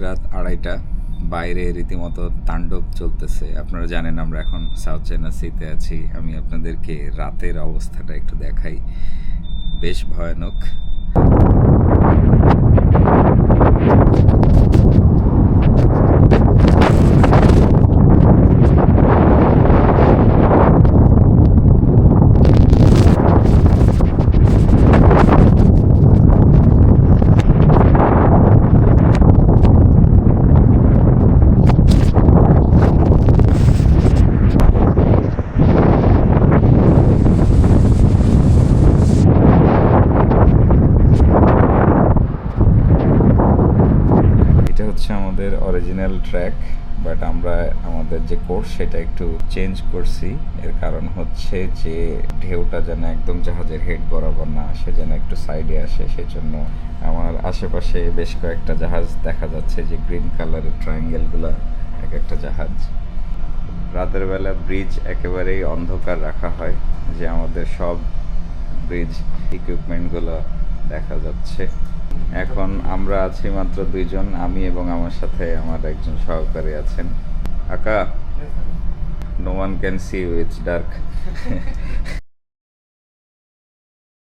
রাত আড়াইটা। বাইরে রীতিমতো তাণ্ডব চলতেছে। আপনারা জানেন আমরা এখন সাউথ চায়না সিতে আছি। আমি আপনাদেরকে রাতের অবস্থাটা একটু দেখাই। বেশ ভয়ানক। হচ্ছে আমাদের অরিজিনাল ট্র্যাক বাট আমরা আমাদের যে কোর্স সেটা একটু চেঞ্জ করছি। এর কারণ হচ্ছে যে ঢেউটা যেন একদম জাহাজের হেড বরাবর না আসে, যেন একটু সাইডে আসে। সেজন্য আমার আশেপাশে বেশ কয়েকটা জাহাজ দেখা যাচ্ছে যে গ্রিন কালারের ট্রায়াঙ্গেলগুলো এক একটা জাহাজ। রাতের বেলা ব্রিজ একেবারেই অন্ধকার রাখা হয়, যে আমাদের সব ব্রিজ ইকুইপমেন্টগুলো দেখা যাচ্ছে। এখন আমরা আছি মাত্র দুইজন, আমি এবং আমার সাথে আমার একজন সহকারী আছেন। Aka no one can see it's dark